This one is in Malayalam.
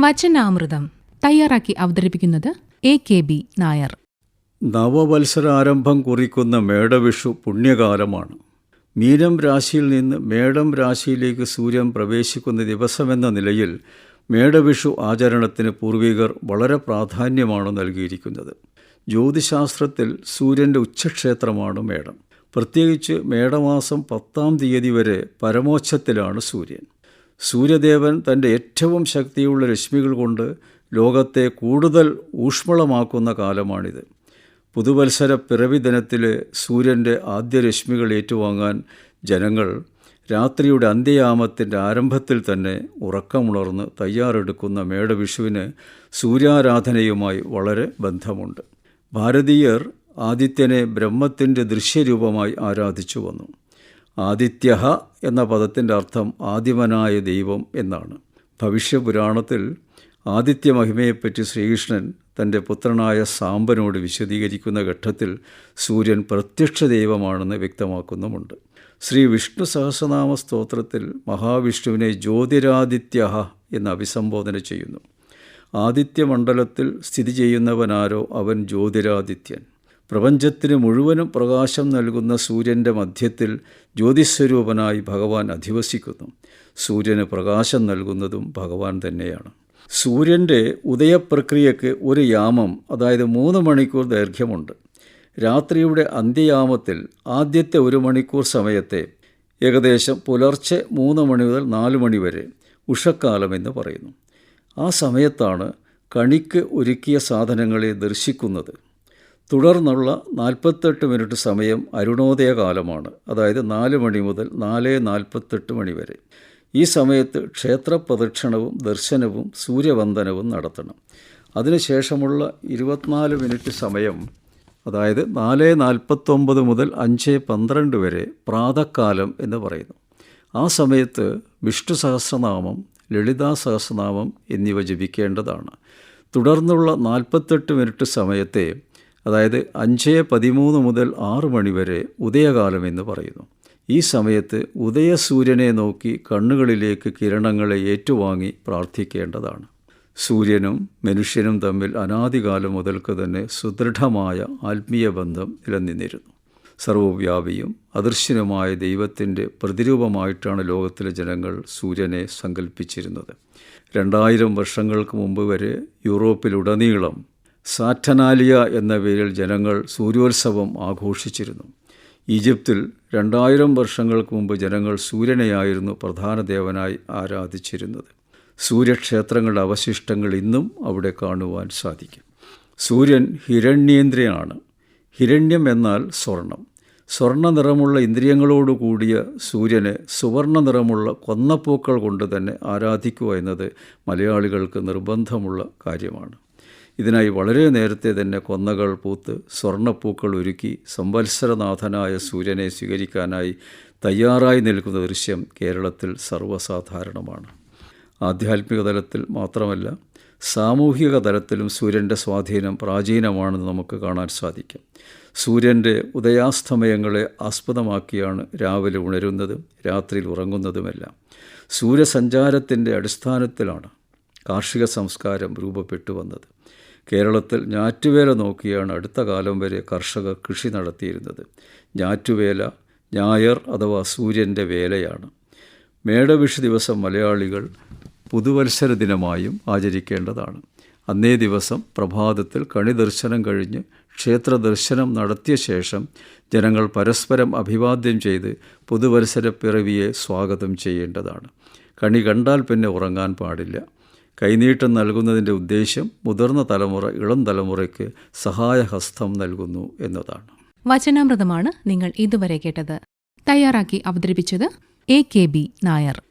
വചനാമൃതം തയ്യാറാക്കി അവതരിപ്പിക്കുന്നത് എ കെ ബി നായർ. നവവത്സരാരംഭം കുറിക്കുന്ന മേടവിഷു പുണ്യകാലമാണ്. മീനം രാശിയിൽ നിന്ന് മേടം രാശിയിലേക്ക് സൂര്യൻ പ്രവേശിക്കുന്ന ദിവസമെന്ന നിലയിൽ മേടവിഷു ആചരണത്തിന് പൂർവികർ വളരെ പ്രാധാന്യമാണ് നൽകിയിരിക്കുന്നത്. ജ്യോതിശാസ്ത്രത്തിൽ സൂര്യന്റെ ഉച്ചക്ഷേത്രമാണ് മേടം. പ്രത്യേകിച്ച് മേടമാസം പത്താം തീയതി വരെ പരമോച്ഛത്തിലാണ് സൂര്യൻ. സൂര്യദേവൻ തന്റെ ഏറ്റവും ശക്തിയുള്ള രശ്മികൾ കൊണ്ട് ലോകത്തെ കൂടുതൽ ഊഷ്മളമാക്കുന്ന കാലമാണിത്. പുതുവത്സര പിറവി ദിനത്തിലെ സൂര്യന്റെ ആദ്യ രശ്മികൾ ഏറ്റുവാങ്ങാൻ ജനങ്ങൾ രാത്രിയുടെ അന്ത്യയാമത്തിന്റെ ആരംഭത്തിൽ തന്നെ ഉറക്കമുണർന്ന് തയ്യാറെടുക്കുന്ന മേടവിഷുവിന് സൂര്യാരാധനയുമായി വളരെ ബന്ധമുണ്ട്. ഭാരതീയർ ആദിത്യനെ ബ്രഹ്മത്തിന്റെ ദൃശ്യരൂപമായി ആരാധിച്ചു വന്നു ആദിത്യ എന്ന പദത്തിന്റെ അർത്ഥം ആദിമനായ ദൈവം എന്നാണ്. ഭവിഷ്യപുരാണത്തിൽ ആദിത്യ മഹിമയെപ്പറ്റി ശ്രീകൃഷ്ണൻ തന്റെ പുത്രനായ സാമ്പനോട് വിശദീകരിക്കുന്ന ഘട്ടത്തിൽ സൂര്യൻ പ്രത്യക്ഷ ദൈവമാണെന്ന് വ്യക്തമാക്കുന്നുമുണ്ട്. ശ്രീ വിഷ്ണു സഹസ്രനാമ സ്തോത്രത്തിൽ മഹാവിഷ്ണുവിനെ ജ്യോതിരാദിത്യ എന്ന് അഭിസംബോധന ചെയ്യുന്നു. ആദിത്യമണ്ഡലത്തിൽ സ്ഥിതി ചെയ്യുന്നവനാരോ അവൻ ജ്യോതിരാദിത്യൻ. പ്രപഞ്ചത്തിന് മുഴുവനും പ്രകാശം നൽകുന്ന സൂര്യന്റെ മധ്യത്തിൽ ജ്യോതിസ്വരൂപനായി ഭഗവാൻ അധിവസിക്കുന്നു. സൂര്യന് പ്രകാശം നൽകുന്നതും ഭഗവാൻ തന്നെയാണ്. സൂര്യന്റെ ഉദയപ്രക്രിയക്ക് ഒരു യാമം അതായത് മൂന്ന് മണിക്കൂർ ദൈർഘ്യമുണ്ട്. രാത്രിയുടെ അന്ത്യയാമത്തിൽ ആദ്യത്തെ ഒരു മണിക്കൂർ സമയത്തെ ഏകദേശം പുലർച്ചെ മൂന്ന് മണി മുതൽ നാല് മണി വരെ ഉഷക്കാലം എന്ന് പറയുന്നു. ആ സമയത്താണ് കണിക്ക് ഒരുക്കിയ സാധനങ്ങളെ ദർശിക്കുന്നത്. തുടർന്നുള്ള നാൽപ്പത്തെട്ട് മിനിറ്റ് സമയം അരുണോദയ കാലമാണ് അതായത് നാല് മണി മുതൽ നാല് നാൽപ്പത്തെട്ട് മണി വരെ. ഈ സമയത്ത് ക്ഷേത്ര പ്രദക്ഷിണവും ദർശനവും സൂര്യവന്ദനവും നടത്തണം. അതിനുശേഷമുള്ള ഇരുപത്തിനാല് മിനിറ്റ് സമയം അതായത് നാല് നാൽപ്പത്തൊമ്പത് മുതൽ അഞ്ച് പന്ത്രണ്ട് വരെ പ്രാതക്കാലം എന്ന് പറയുന്നു. ആ സമയത്ത് വിഷ്ണു സഹസ്രനാമം ലളിതാ സഹസ്രനാമം എന്നിവ ജപിക്കേണ്ടതാണ്. തുടർന്നുള്ള നാൽപ്പത്തെട്ട് മിനിറ്റ് സമയത്തെ അതായത് അഞ്ച് പതിമൂന്ന് മുതൽ ആറ് മണിവരെ ഉദയകാലം എന്ന് പറയുന്നു. ഈ സമയത്ത് ഉദയസൂര്യനെ നോക്കി കണ്ണുകളിലേക്ക് കിരണങ്ങളെ ഏറ്റുവാങ്ങി പ്രാർത്ഥിക്കേണ്ടതാണ്. സൂര്യനും മനുഷ്യനും തമ്മിൽ അനാദികാലം മുതൽക്ക് തന്നെ സുദൃഢമായ ആത്മീയ ബന്ധം നിലനിന്നിരുന്നു. സർവവ്യാപിയും അദൃശ്യനുമായ ദൈവത്തിന്റെ പ്രതിരൂപമായിട്ടാണ് ലോകത്തിലെ ജനങ്ങൾ സൂര്യനെ സങ്കല്പിച്ചിരുന്നത് രണ്ടായിരം വർഷങ്ങൾക്ക് മുമ്പ് വരെ യൂറോപ്പിലുടനീളം സാറ്റനാലിയ എന്ന പേരിൽ ജനങ്ങൾ സൂര്യോത്സവം ആഘോഷിച്ചിരുന്നു. ഈജിപ്തിൽ രണ്ടായിരം വർഷങ്ങൾക്ക് മുമ്പ് ജനങ്ങൾ സൂര്യനെയായിരുന്നു പ്രധാന ദേവനായി ആരാധിച്ചിരുന്നത്. സൂര്യക്ഷേത്രങ്ങളുടെ അവശിഷ്ടങ്ങൾ ഇന്നും അവിടെ കാണുവാൻ സാധിക്കും. സൂര്യൻ ഹിരണ്യേന്ദ്രിയാണ്. ഹിരണ്യം എന്നാൽ സ്വർണം. സ്വർണ നിറമുള്ള ഇന്ദ്രിയങ്ങളോട് കൂടിയ സൂര്യനെ സുവർണ നിറമുള്ള കൊന്നപ്പൂക്കൾ കൊണ്ട് തന്നെ ആരാധിക്കുക എന്നത് മലയാളികൾക്ക് നിർബന്ധമുള്ള കാര്യമാണ്. ഇതിനായി വളരെ നേരത്തെ തന്നെ കൊന്നകൾ പൂത്ത് സ്വർണപ്പൂക്കൾ ഒരുക്കി സംവത്സരനാഥനായ സൂര്യനെ സ്വീകരിക്കാനായി തയ്യാറായി നിൽക്കുന്ന ദൃശ്യം കേരളത്തിൽ സർവസാധാരണമാണ്. ആധ്യാത്മിക തലത്തിൽ മാത്രമല്ല സാമൂഹിക തലത്തിലും സൂര്യന്റെ സ്വാധീനം പ്രാചീനമാണെന്ന് നമുക്ക് കാണാൻ സാധിക്കും. സൂര്യന്റെ ഉദയാസ്തമയങ്ങളെ ആസ്പദമാക്കിയാണ് രാവിലെ ഉണരുന്നതും രാത്രിയിൽ ഉറങ്ങുന്നതുമെല്ലാം സൂര്യസഞ്ചാരത്തിന്റെ അടിസ്ഥാനത്തിലാണ് കാർഷിക സംസ്കാരം രൂപപ്പെട്ടു വന്നത്. കേരളത്തിൽ ഞാറ്റുവേല നോക്കിയാണ് അടുത്ത കാലം വരെ കർഷകർ കൃഷി നടത്തിയിരുന്നത്. ഞാറ്റുവേല ഞായർ അഥവാ സൂര്യന്റെ വേലയാണ്. മേടവിഷു ദിവസം മലയാളികൾ പുതുവത്സര ദിനമായും ആചരിക്കേണ്ടതാണ്. അന്നേ ദിവസം പ്രഭാതത്തിൽ കണി ദർശനം കഴിഞ്ഞ് ക്ഷേത്ര ദർശനം നടത്തിയ ശേഷം ജനങ്ങൾ പരസ്പരം അഭിവാദ്യം ചെയ്ത് പുതുവത്സര പിറവിയെ സ്വാഗതം ചെയ്യേണ്ടതാണ്. കണി കണ്ടാൽ പിന്നെ ഉറങ്ങാൻ പാടില്ല. കൈനീട്ടം നൽകുന്നതിന്റെ ഉദ്ദേശ്യം മുതിർന്ന തലമുറ ഇളം തലമുറയ്ക്ക് സഹായഹസ്തം നൽകുന്നു എന്നതാണ്. വചനാമൃതമാണ് നിങ്ങൾ ഇതുവരെ കേട്ടത്. തയ്യാറാക്കി അവതരിപ്പിച്ചത് എ കെ ബി നായർ.